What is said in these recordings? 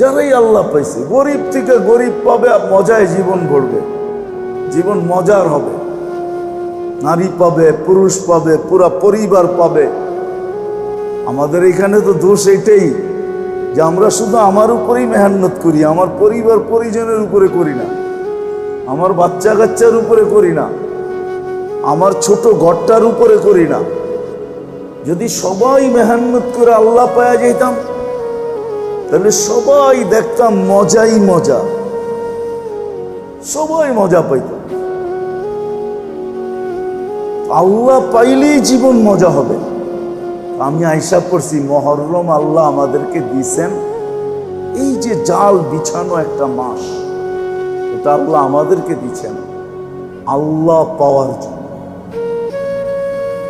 যারাই আল্লাহ পাইছে, গরিব থেকে গরিব পাবে মজায় জীবন গড়বে। জীবন মজার হবে। নারী পাবে, পুরুষ পাবে, পুরা পরিবার পাবে। আমাদের এখানে তো দোষ এটাই যে আমরা শুধু আমার উপরেই মেহান্নত করি, আমার পরিবার পরিজনের উপরে করি না। আমার বাচ্চা কাচ্চার উপরে করি না। আমার ছোট ঘরটার উপরে করি না। যদি সবাই মেহান্নত করে আল্লাহ পাওয়া যেতাম তাহলে সবাই দেখতাম মজাই মজা। সবাই মজা পাইত। আল্লাহ পাইলেই জীবন মজা হবে। আমি আইসা করছি মহরম আল্লাহ আমাদেরকে দিছেন। এই যে জাল বিছানো একটা মাস, এটা আল্লাহ আমাদেরকে দিচ্ছেন আল্লাহ পাওয়ার জন্য।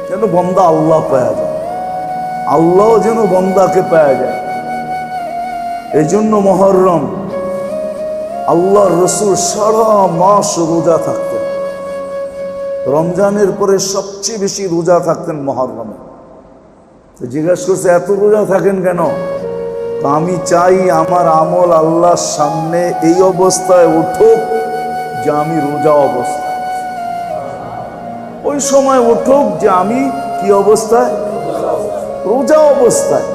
যেন বন্দা আল্লাহ পাওয়া যায়। আল্লাহ যেন বন্দাকে পাওয়া যায়। এই জন্য মহরম, আল্লাহর রসুল সারা মাস রোজা থাকতেন। রমজানের পরে সবচেয়ে বেশি রোজা থাকতেন মহরমে। তো জিজ্ঞাসা করছে, এত রোজা থাকেন কেন? তো আমি চাই আমার আমল আল্লাহর সামনে এই অবস্থায় উঠুক যে আমি রোজা অবস্থায় ওই সময় উঠুক যে আমি কি অবস্থায়? রোজা অবস্থায়।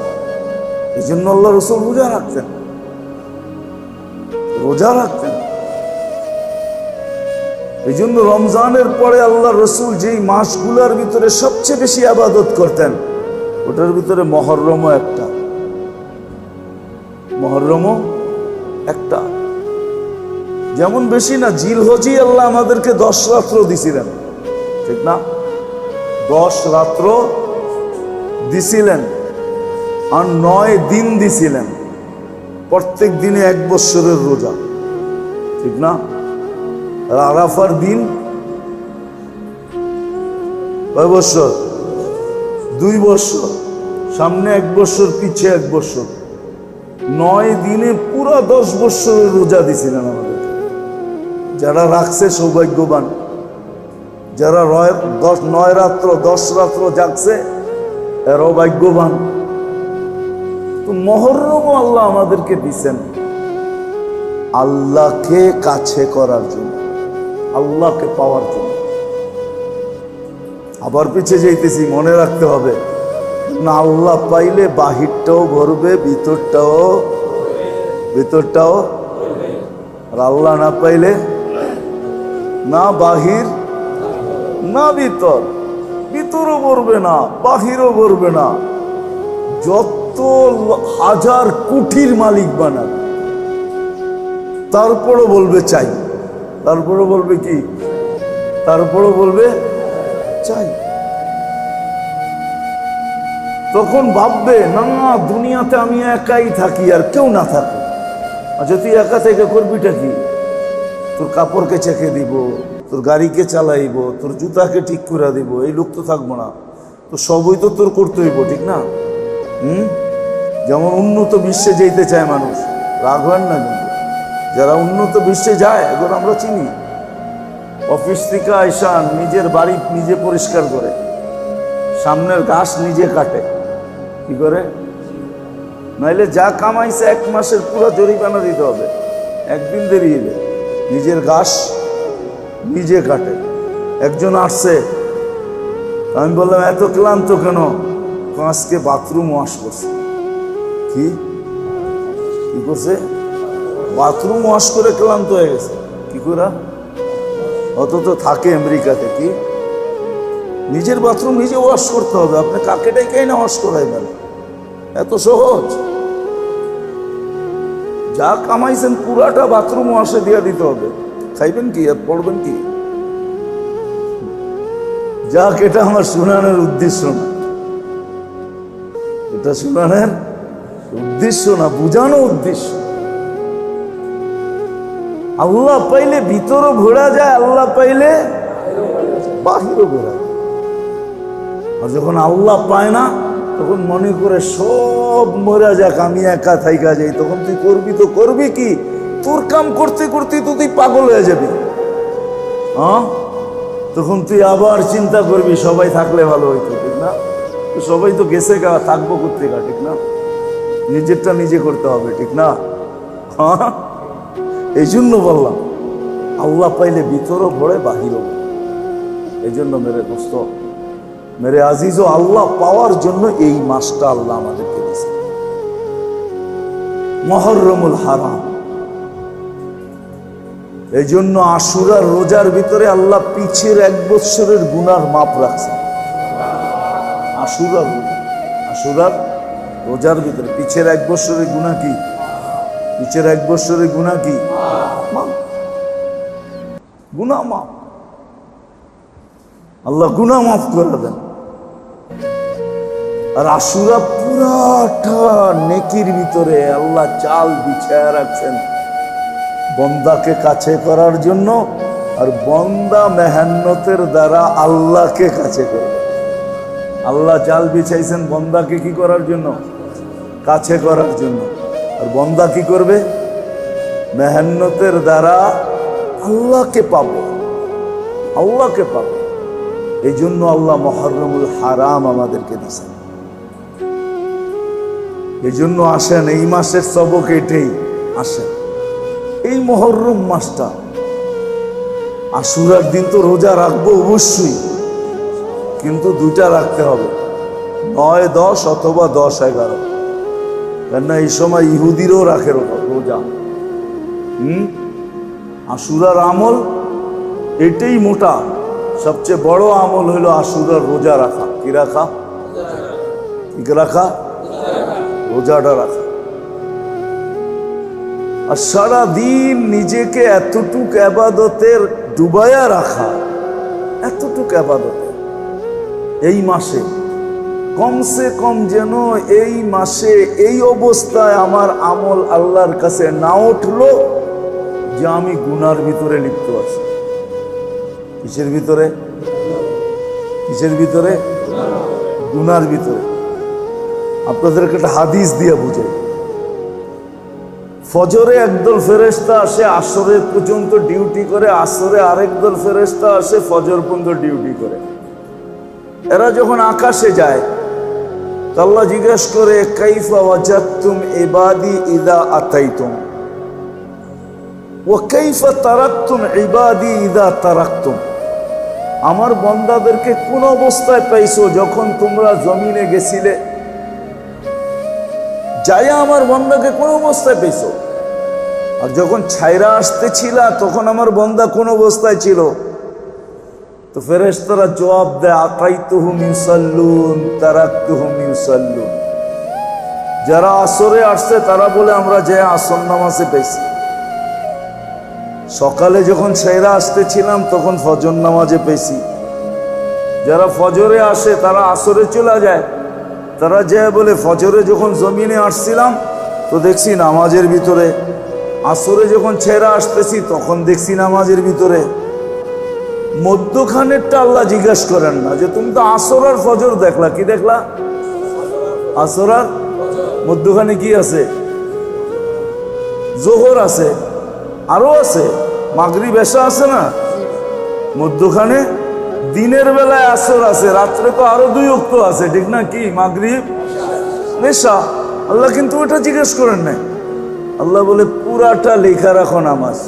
এই জন্য আল্লাহ রসুল রোজা রাখতেন। রোজা রাখতেন এই জন্য রমজানের পরে আল্লাহ রসুল যেই মাসগুলোর ভিতরে সবচেয়ে বেশি আবাদত করতেন, ওটার ভিতরে মহরমও একটা। মহরমও একটা। যেমন বেশি না জিল হজি আল্লাহ আমাদেরকে দশ রাত্র দিছিলেন। ঠিক না? দশ রাত্র দিছিলেন আর নয় দিন দিছিলেন। প্রত্যেক দিনে এক বৎসরের রোজা। ঠিক না? আর আরাফার দিন কয় বৎসর দুই বৎসর সামনে এক বৎসর পিছিয়ে এক বৎসর নয় দিনে পুরা দশ বৎসরের রোজা দিছিলেন আমাদের। যারা রাখছে সৌভাগ্যবান। যারা রয় দশ, নয় রাত্র, দশ রাত্র জাগছে, এরাও ভাগ্যবান। তো মহরমও আল্লাহ আমাদেরকে দিছেন। আল্লাহকে কাছে করার জন্য, আল্লাহকে পাওয়ার জন্য। আবার পিছিয়ে যাইতেছি, মনে রাখতে হবে, না আল্লাহ পাইলে বাহিরটাও ভরবে, ভিতরটাও ভিতরটাও আর আল্লাহ না পাইলে না বাহির, না ভিতর। ভিতরও ভরবে না, বাহিরও ভরবে না। যত ল- হাজার কোটির মালিক বানান তারপরও বলবে চাই। তারপরও বলবে কি? তারপরও বলবে চাই। তখন ভাববে, না না, দুনিয়াতে আমি একাই থাকি আর কেউ না থাকে আচ্ছা তুই একা থেকে করবিটা কি? তোর কাপড়কে চেখে দিব, তোর গাড়িকে চালাইব, তোর জুতাকে ঠিক করে দিব, এই লোক তো থাকব না। তো সবই তো তোর করতে হইব, ঠিক না? হুম? যেমন উন্নত বিশ্বে যেতে চায় মানুষ, রাগ না কিন্তু। যারা উন্নত বিশ্বে যায়, এগুলো আমরা চিনি। অফিস থেকে আইসা নিজের বাড়ি নিজে পরিষ্কার করে, সামনের ঘাস নিজে কাটে। কি করে? নাইলে যা কামাইছে এক মাসের পুরো জরিমানা দিতে হবে। একদিন দেরি এলে নিজের ঘাস নিজে কাটে। একজন আসছে, আমি বললাম, এত ক্লান্ত কেন? আজকে বাথরুম ওয়াশ করছে। কি? কি করছে? বাথরুম ওয়াশ করে ক্লান্ত হয়ে গেছে। কি করে অত তো থাকে আমেরিকাতে, কি? নিজের বাথরুম নিজে ওয়াশ করতে হবে। আপনি কাকে ডেকেই না ওয়াশ করাইবেন এত সহজ। যা কামাইছেন পুরাটা বাথরুম ওয়াশে দিয়ে দিতে হবে। খাইবেন কি আর পড়বেন কি? যাক, এটা আমার শুনানোর উদ্দেশ্য না। এটা শুনানোর উদ্দেশ্য না, বুঝানো উদ্দেশ্য। আল্লাহ পাইলে ভিতরও ঘোরা যায়, আল্লাহ পাইলে বাহিরও ঘোরা আর যখন আল্লাহ পায় না, তখন মনে করে সব মরা যাক, আমি একা থাইকা যাই। তখন তুই করবি তো করবি কি? তোর কাম করতে করতে তো তুই পাগল হয়ে যাবি। হ্যাঁ তখন তুই আবার চিন্তা করবি, সবাই থাকলে ভালো হইতো, ঠিক না? সবাই তো গেছে গা, থাকব করতে গা ঠিক না? নিজেরটা নিজে করতে হবে, ঠিক না? হ্যাঁ? এই জন্য বললাম, আল্লাহ পাইলে ভিতরও ভরে, বাহিরও এই জন্য মেরে দোস্ত, মেরে আজিজ ও আল্লাহ পাওয়ার জন্য এই মাসটা আল্লাহ আমাদেরকে দিয়েছে। মহরমুল হারাম। এই জন্য আশুরার রোজার ভিতরে আল্লাহ পিছের এক বৎসরের গুনার মাপ রাখছে। আশুরার আশুরার রোজার ভিতরে, পিছের এক বৎসরের গুণা কি? পিছের এক বৎসরের গুণা কি। গুনাহ মাপ আল্লাহ গুনাহ মাফ করে দেন। আর আশুরা পুরাটা নেকির ভিতরে আল্লাহ চাল বিছায় রাখছেন। বন্দাকে কাছে করার জন্য আর বন্দা মেহান্নতের দ্বারা আল্লাহকে কাছে করবে। আল্লাহ চাল বিছাইছেন বন্দাকে কি করার জন্য? কাছে করার জন্য। আর বন্দা কি করবে? মেহান্নতের দ্বারা আল্লাহকে পাবো। আল্লাহকে পাবো। এই জন্য আল্লাহ মহরমুল হারাম আমাদেরকে দিয়েছেন। এই জন্য আসেন, এই মাসের সবক এটাই আসেন। এই মহরম মাসটা আশুরার দিন তো রোজা রাখব অবশ্যই, কিন্তু দুইটা রাখতে হবে। নয়, দশ অথবা দশ, এগারো। কেননা এই সময় ইহুদিরও রাখে রোজা। হুম? আশুরার আমল এটাই মোটা। সবচেয়ে বড় আমল হলো আশুরার রোজা রাখা। কি রাখা? কি রাখা? রোজাটা রাখা। আর সারাদিন নিজেকে এতটুক আবাদতের ডুবায়া রাখা। এতটুক আবাদতে এই মাসে কমসে কম যেন এই মাসে এই অবস্থায় আমার আমল আল্লাহর কাছে না উঠল যে আমি গুনার ভিতরে লিপ্ত আছি। কিসের ভিতরে? কিসের ভিতরে? গুনার ভিতরে। আপনাদেরকে একটা হাদিস দিয়ে বুঝাই। ফজরে একদল ফেরেস্তা আসে, আসরে পর্যন্ত ডিউটি করে, আসরে আরেক দল ফেরেস্তা আসে, ফজর পর্যন্ত ডিউটি করে। এরা যখন আকাশে যায় আল্লাহ জিজ্ঞেস করে, কাইফা ওয়াজাতুম ইবাদি ইদা আতাইতুম? ও কাইফা তারাকতুম ইবাদি ইদা তারাকতুম? আমার বন্দাদেরকে কোন অবস্থায় পাইছো যখন তোমরা জমিনে গেছিলে? যাইয়া আমার বন্দাকে কোন অবস্থায় পেয়েছ আর যখন ছাইরা আসতেছিলা, তখন আমার বন্দা কোন অবস্থায় ছিল? তো ফেরেশতারা জবাব দেয় আকাইতুহুম ইউসাল্লুন, তারাকতুহুম ইউসাল্লুন। যারা আসরে আসছে, তারা বলে, আমরা যে আসর নামাজে পেয়েছি সকালে যখন ছাইরা আসতেছিলাম, তখন ফজর নামাজে পেয়েছি যারা ফজরে আসে, তারা আসরে চলে যায়। তারা যে বলে, ফজরে যখন জমিনে আসছিলাম, তো দেখছি নামাজের ভিতরে। আসরে যখন ছেড়া আসতেছি, তখন দেখছি নামাজের ভিতরে। মধ্যখানেরটা আল্লাহ জিজ্ঞেস করেন না যে তুমি তো আসর আর ফজর দেখলা, কি দেখলা? আসর আর মধ্যখানে কি আছে? জোহর আছে, আরও আছে মাগরি বেশা আছে না? মধ্যখানে দিনের বেলায় আসর আছে, রাত্রে তো আরও দুই অক্ত আছে, ঠিক না কি? মাগরিব নেশা আল্লাহ কিন্তু ওটা জিজ্ঞেস করেন নাই। আল্লাহ বলে, পুরাটা লেখা রাখো নামাজ।